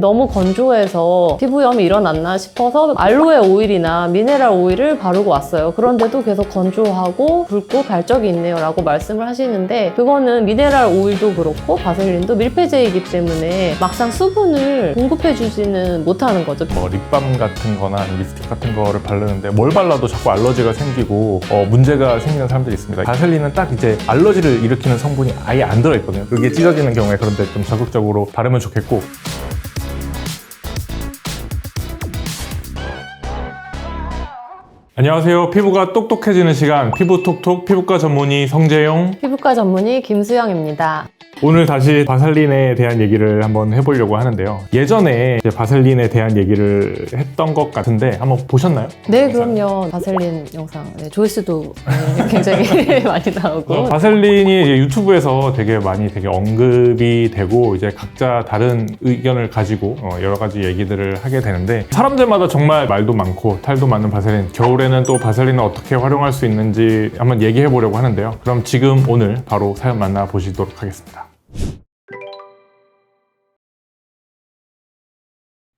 너무 건조해서 피부염이 일어났나 싶어서 알로에 오일이나 미네랄 오일을 바르고 왔어요. 그런데도 계속 건조하고 붉고 발적이 있네요 라고 말씀을 하시는데 그거는 미네랄 오일도 그렇고 바셀린도 밀폐제이기 때문에 막상 수분을 공급해주지는 못하는 거죠. 뭐 립밤 같은 거나 립스틱 같은 거를 바르는데 뭘 발라도 자꾸 알러지가 생기고 어, 문제가 생기는 사람들이 있습니다. 바셀린은 딱 이제 알러지를 일으키는 성분이 아예 안 들어있거든요. 그게 찢어지는 경우에 그런데 좀 적극적으로 바르면 좋겠고 안녕하세요. 피부가 똑똑해지는 시간 피부톡톡 피부과 전문의 성재용 피부과 전문의 김수영입니다. 오늘 다시 바셀린에 대한 얘기를 한번 해보려고 하는데요. 예전에 바셀린에 대한 얘기를 했던 것 같은데 한번 보셨나요? 네, 그럼요. 바셀린 영상. 네, 조회수도 네, 굉장히 많이 나오고. 어, 바셀린이 유튜브에서 되게 많이 되게 언급이 되고 이제 각자 다른 의견을 가지고 어, 여러 가지 얘기들을 하게 되는데 사람들마다 정말 말도 많고 탈도 많은 바셀린 겨울에는 또 바셀린을 어떻게 활용할 수 있는지 한번 얘기해 보려고 하는데요. 그럼 지금 오늘 바로 사연 만나 보시도록 하겠습니다.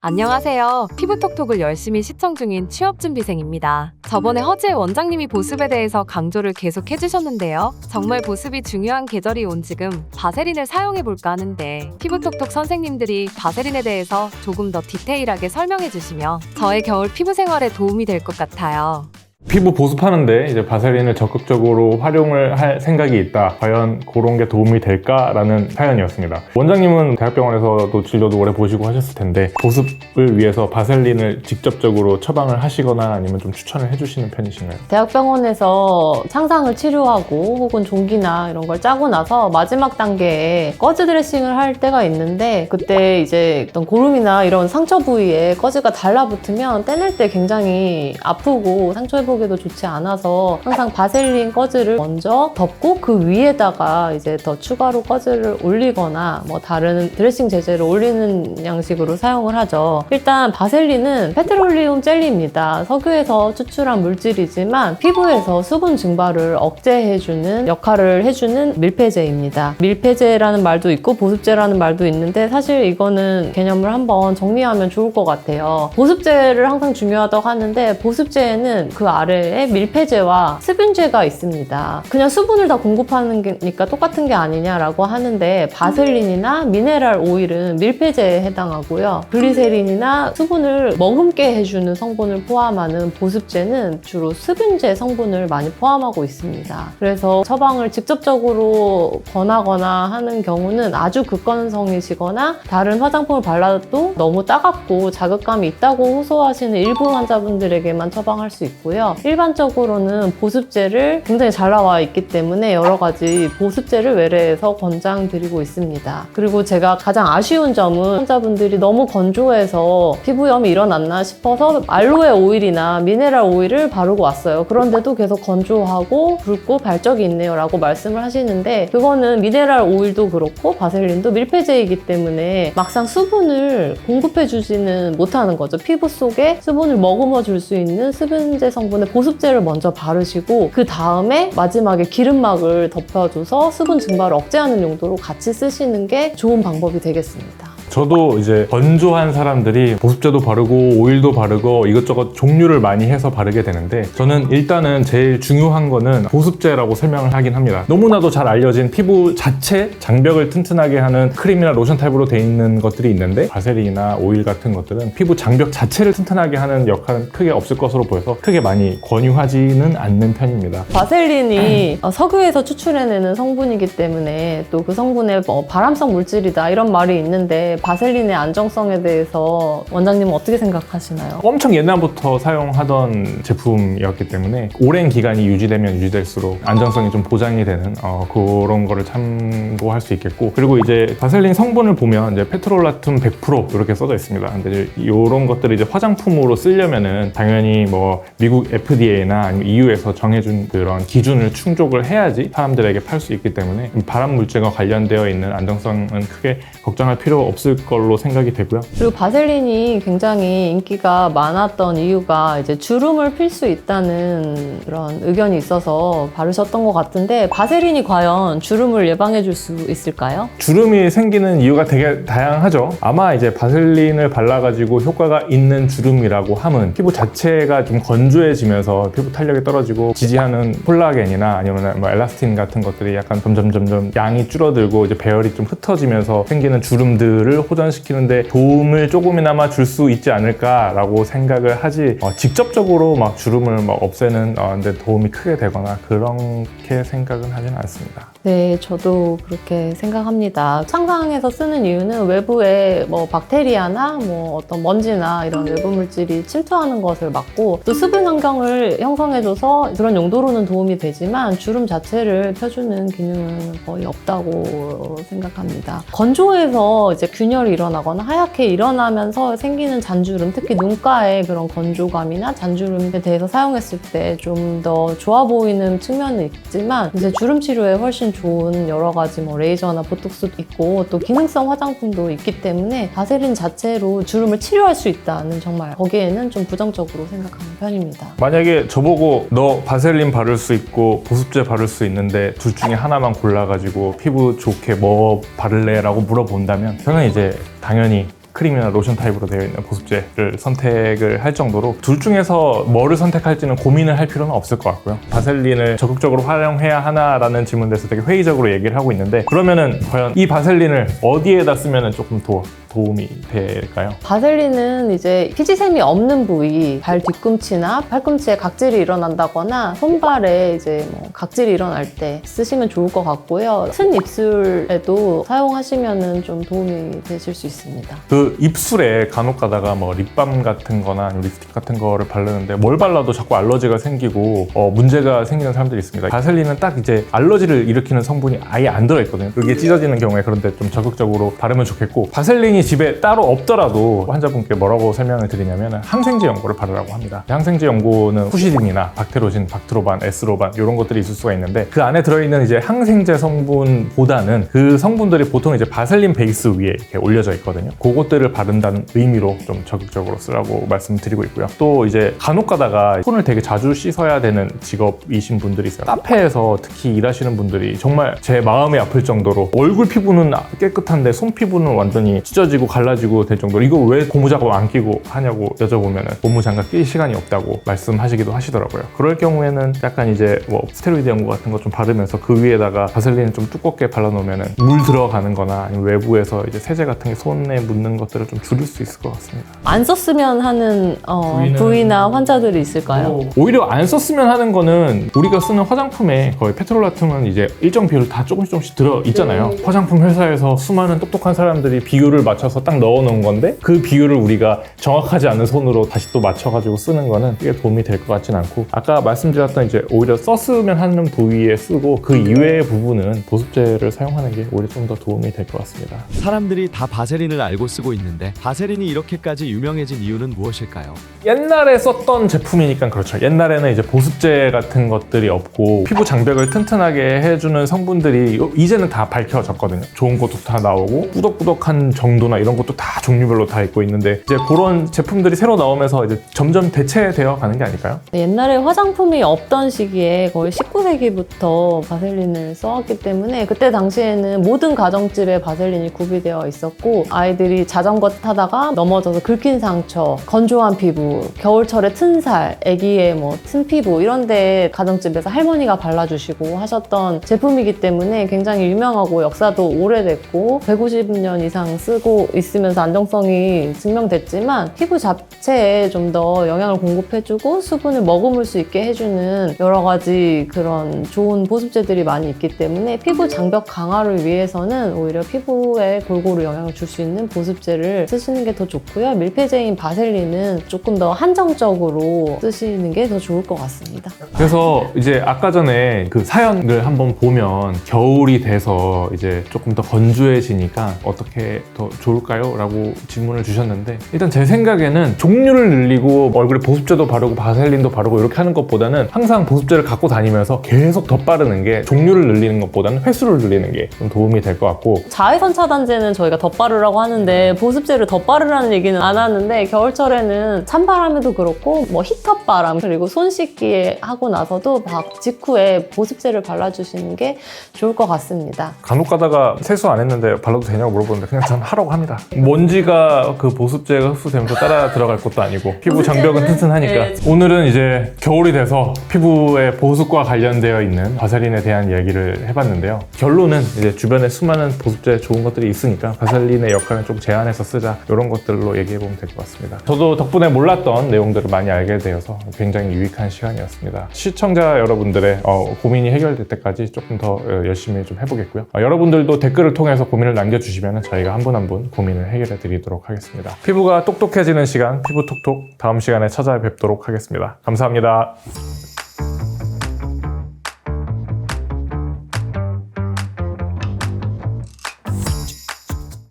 안녕하세요. 피부톡톡을 열심히 시청 중인 취업준비생입니다. 저번에 허지의 원장님이 보습에 대해서 강조를 계속 해주셨는데요. 정말 보습이 중요한 계절이 온 지금 바세린을 사용해볼까 하는데 피부톡톡 선생님들이 바세린에 대해서 조금 더 디테일하게 설명해주시며 저의 겨울 피부 생활에 도움이 될 것 같아요. 피부 보습하는데 이제 바셀린을 적극적으로 활용을 할 생각이 있다. 과연 그런 게 도움이 될까라는 사연이었습니다. 원장님은 대학병원에서도 진료도 오래 보시고 하셨을 텐데 보습을 위해서 바셀린을 직접적으로 처방을 하시거나 아니면 좀 추천을 해주시는 편이신가요? 대학병원에서 창상을 치료하고 혹은 종기나 이런 걸 짜고 나서 마지막 단계에 꺼즈 드레싱을 할 때가 있는데 그때 이제 어떤 고름이나 이런 상처 부위에 꺼즈가 달라붙으면 떼낼 때 굉장히 아프고 상처 회복 에도 좋지 않아서 항상 바셀린 꺼즈를 먼저 덮고 그 위에다가 이제 더 추가로 꺼즈를 올리거나 뭐 다른 드레싱 제제를 올리는 양식으로 사용을 하죠. 일단 바셀린은 페트롤리움 젤리입니다. 석유에서 추출한 물질이지만 피부에서 수분 증발을 억제해주는 역할을 해주는 밀폐제입니다. 밀폐제라는 말도 있고 보습제라는 말도 있는데 사실 이거는 개념을 한번 정리하면 좋을 것 같아요. 보습제를 항상 중요하다고 하는데 보습제에는 그 아래에 밀폐제와 수분제가 있습니다. 그냥 수분을 다 공급하는 게니까 똑같은 게 아니냐라고 하는데 바셀린이나 미네랄 오일은 밀폐제에 해당하고요. 글리세린이나 수분을 머금게 해주는 성분을 포함하는 보습제는 주로 수분제 성분을 많이 포함하고 있습니다. 그래서 처방을 직접적으로 권하거나 하는 경우는 아주 극건성이시거나 다른 화장품을 발라도 너무 따갑고 자극감이 있다고 호소하시는 일부 환자분들에게만 처방할 수 있고요. 일반적으로는 보습제를 굉장히 잘 나와 있기 때문에 여러 가지 보습제를 외래해서 권장드리고 있습니다. 그리고 제가 가장 아쉬운 점은 환자분들이 너무 건조해서 피부염이 일어났나 싶어서 알로에 오일이나 미네랄 오일을 바르고 왔어요. 그런데도 계속 건조하고 붉고 발적이 있네요 라고 말씀을 하시는데 그거는 미네랄 오일도 그렇고 바셀린도 밀폐제이기 때문에 막상 수분을 공급해주지는 못하는 거죠. 피부 속에 수분을 머금어 줄 수 있는 수분제 성분 의 보습제를 먼저 바르시고 그 다음에 마지막에 기름막을 덮여줘서 수분 증발을 억제하는 용도로 같이 쓰시는 게 좋은 방법이 되겠습니다. 저도 이제 건조한 사람들이 보습제도 바르고 오일도 바르고 이것저것 종류를 많이 해서 바르게 되는데 저는 일단은 제일 중요한 거는 보습제라고 설명을 하긴 합니다. 너무나도 잘 알려진 피부 자체 장벽을 튼튼하게 하는 크림이나 로션 타입으로 돼 있는 것들이 있는데 바세린이나 오일 같은 것들은 피부 장벽 자체를 튼튼하게 하는 역할은 크게 없을 것으로 보여서 크게 많이 권유하지는 않는 편입니다. 바셀린이 어, 석유에서 추출해내는 성분이기 때문에 또 그 성분에 뭐 발암성 물질이다 이런 말이 있는데 바셀린의 안정성에 대해서 원장님은 어떻게 생각하시나요? 엄청 옛날부터 사용하던 제품이었기 때문에 오랜 기간이 유지되면 유지될수록 안정성이 좀 보장이 되는 어, 그런 거를 참고할 수 있겠고 그리고 이제 바셀린 성분을 보면 이제 페트롤라툼 100% 이렇게 써져 있습니다. 근데 이런 것들을 이제 화장품으로 쓰려면은 당연히 뭐 미국 FDA나 아니면 EU에서 정해준 그런 기준을 충족을 해야지 사람들에게 팔 수 있기 때문에 발암 물질과 관련되어 있는 안정성은 크게 걱정할 필요 없을 있을 걸로 생각이 되고요. 그리고 바셀린이 굉장히 인기가 많았던 이유가 이제 주름을 필 수 있다는 그런 의견이 있어서 바르셨던 것 같은데 바셀린이 과연 주름을 예방해 줄 수 있을까요? 주름이 생기는 이유가 되게 다양하죠. 아마 이제 바셀린을 발라가지고 효과가 있는 주름이라고 함은 피부 자체가 좀 건조해지면서 피부 탄력이 떨어지고 지지하는 콜라겐이나 아니면 뭐 엘라스틴 같은 것들이 약간 점점 점점 양이 줄어들고 이제 배열이 좀 흩어지면서 생기는 주름들을 호전시키는데 도움을 조금이나마 줄 수 있지 않을까라고 생각을 하지 어, 직접적으로 막 주름을 막 없애는 어, 데 도움이 크게 되거나 그렇게 생각은 하지는 않습니다. 네, 저도 그렇게 생각합니다. 창상에서 쓰는 이유는 외부에 뭐 박테리아나 뭐 어떤 먼지나 이런 외부 물질이 침투하는 것을 막고 또 수분 환경을 형성해줘서 그런 용도로는 도움이 되지만 주름 자체를 펴주는 기능은 거의 없다고 생각합니다. 건조해서 이제 균열이 일어나거나 하얗게 일어나면서 생기는 잔주름, 특히 눈가의 그런 건조감이나 잔주름에 대해서 사용했을 때 좀 더 좋아 보이는 측면은 있지만 이제 주름 치료에 훨씬 좋은 여러 가지 뭐 레이저나 보톡스도 있고 또 기능성 화장품도 있기 때문에 바세린 자체로 주름을 치료할 수 있다는 정말 거기에는 좀 부정적으로 생각하는 편입니다. 만약에 저보고 너 바셀린 바를 수 있고 보습제 바를 수 있는데 둘 중에 하나만 골라가지고 피부 좋게 뭐 바를래? 라고 물어본다면 저는 이제 당연히 크림이나 로션 타입으로 되어 있는 보습제를 선택을 할 정도로 둘 중에서 뭐를 선택할지는 고민을 할 필요는 없을 것 같고요. 바셀린을 적극적으로 활용해야 하나라는 질문에 대해서 되게 회의적으로 얘기를 하고 있는데 그러면은 과연 이 바셀린을 어디에다 쓰면은 조금 더 도움이 될까요? 바셀린은 이제 피지샘이 없는 부위, 발 뒤꿈치나 팔꿈치에 각질이 일어난다거나 손발에 이제 뭐 각질이 일어날 때 쓰시면 좋을 것 같고요. 튼 입술에도 사용하시면은 좀 도움이 되실 수 있습니다. 그 입술에 간혹 가다가 뭐 립밤 같은 거나 아니면 립스틱 같은 거를 바르는데 뭘 발라도 자꾸 알러지가 생기고 어, 문제가 생기는 사람들이 있습니다. 바셀린은 딱 이제 알러지를 일으키는 성분이 아예 안 들어있거든요. 그게 찢어지는 경우에 그런데 좀 적극적으로 바르면 좋겠고 바셀린이 집에 따로 없더라도 환자분께 뭐라고 설명을 드리냐면 항생제 연고를 바르라고 합니다. 항생제 연고는 후시딘이나 박테로진, 박트로반, 에스로반 이런 것들이 있을 수가 있는데 그 안에 들어있는 이제 항생제 성분보다는 그 성분들이 보통 이제 바셀린 베이스 위에 이렇게 올려져 있거든요. 그것들을 바른다는 의미로 좀 적극적으로 쓰라고 말씀드리고 있고요. 또 이제 간혹 가다가 손을 되게 자주 씻어야 되는 직업이신 분들이 있어요. 카페에서 특히 일하시는 분들이 정말 제 마음이 아플 정도로 얼굴 피부는 깨끗한데 손 피부는 완전히 찢어지 고 갈라지고 될 정도로 이거 왜 고무장갑 안 끼고 하냐고 여쭤보면 고무장갑 낄 시간이 없다고 말씀하시기도 하시더라고요. 그럴 경우에는 약간 이제 뭐 스테로이드 연고 같은 거 좀 바르면서 그 위에다가 바셀린을 좀 두껍게 발라놓으면 물 들어가는 거나 아니면 외부에서 이제 세제 같은 게 손에 묻는 것들을 좀 줄일 수 있을 것 같습니다. 안 썼으면 하는 어, 부위는- 부위나 환자들이 있을까요? 오히려 안 썼으면 하는 거는 우리가 쓰는 화장품에 거의 페트롤 같으면 이제 일정 비율 다 조금씩 조금씩 들어 있잖아요. 화장품 회사에서 수많은 똑똑한 사람들이 비율을 맞춰 서 딱 넣어 놓은 건데 그 비율을 우리가 정확하지 않은 손으로 다시 또 맞춰가지고 쓰는 거는 크게 도움이 될 것 같진 않고 아까 말씀드렸던 이제 오히려 썼으면 하는 부위에 쓰고 그 이외의 부분은 보습제를 사용하는 게 오히려 좀 더 도움이 될 것 같습니다. 사람들이 다 바세린을 알고 쓰고 있는데 바세린이 이렇게까지 유명해진 이유는 무엇일까요? 옛날에 썼던 제품이니까 그렇죠. 옛날에는 이제 보습제 같은 것들이 없고 피부 장벽을 튼튼하게 해주는 성분들이 이제는 다 밝혀졌거든요. 좋은 것도 다 나오고 꾸덕꾸덕한 정도 나 이런 것도 다 종류별로 다 있고 있는데 이제 그런 제품들이 새로 나오면서 이제 점점 대체되어 가는 게 아닐까요? 옛날에 화장품이 없던 시기에 거의 19세기부터 바셀린을 써왔기 때문에 그때 당시에는 모든 가정집에 바셀린이 구비되어 있었고 아이들이 자전거 타다가 넘어져서 긁힌 상처, 건조한 피부, 겨울철에 튼 살, 아기의 뭐 튼 피부 이런 데 가정집에서 할머니가 발라주시고 하셨던 제품이기 때문에 굉장히 유명하고 역사도 오래됐고 150년 이상 쓰고 있으면서 안정성이 증명됐지만 피부 자체에 좀 더 영양을 공급해주고 수분을 머금을 수 있게 해주는 여러 가지 그런 좋은 보습제들이 많이 있기 때문에 피부 장벽 강화를 위해서는 오히려 피부에 골고루 영향을 줄 수 있는 보습제를 쓰시는 게 더 좋고요. 밀폐제인 바셀린은 조금 더 한정적으로 쓰시는 게 더 좋을 것 같습니다. 그래서 이제 아까 전에 그 사연을 한번 보면 겨울이 돼서 이제 조금 더 건조해지니까 어떻게 더 좋을까요? 라고 질문을 주셨는데 일단 제 생각에는 종류를 늘리고 얼굴에 보습제도 바르고 바셀린도 바르고 이렇게 하는 것보다는 항상 보습제를 갖고 다니면서 계속 덧바르는 게 종류를 늘리는 것보다는 횟수를 늘리는 게 좀 도움이 될 것 같고 자외선 차단제는 저희가 덧바르라고 하는데 보습제를 덧바르라는 얘기는 안 하는데 겨울철에는 찬바람에도 그렇고 뭐 히터 바람 그리고 손 씻기 하고 나서도 막 직후에 보습제를 발라주시는 게 좋을 것 같습니다. 간혹 가다가 세수 안 했는데 발라도 되냐고 물어보는데 그냥 전 하라고 합니다. 먼지가 그 보습제가 흡수되면서 따라 들어갈 것도 아니고 피부 장벽은 튼튼하니까 네. 오늘은 이제 겨울이 돼서 피부의 보습과 관련되어 있는 바셀린에 대한 이야기를 해봤는데요. 결론은 이제 주변에 수많은 보습제 좋은 것들이 있으니까 바셀린의 역할은 좀 제한해서 쓰자 이런 것들로 얘기해보면 될 것 같습니다. 저도 덕분에 몰랐던 내용들을 많이 알게 되어서 굉장히 유익한 시간이었습니다. 시청자 여러분들의 어, 고민이 해결될 때까지 조금 더 어, 열심히 좀 해보겠고요. 어, 여러분들도 댓글을 통해서 고민을 남겨주시면 저희가 한 분 한분 고민을 해결해 드리도록 하겠습니다. 피부가 똑똑해지는 시간 피부톡톡 다음 시간에 찾아뵙도록 하겠습니다. 감사합니다.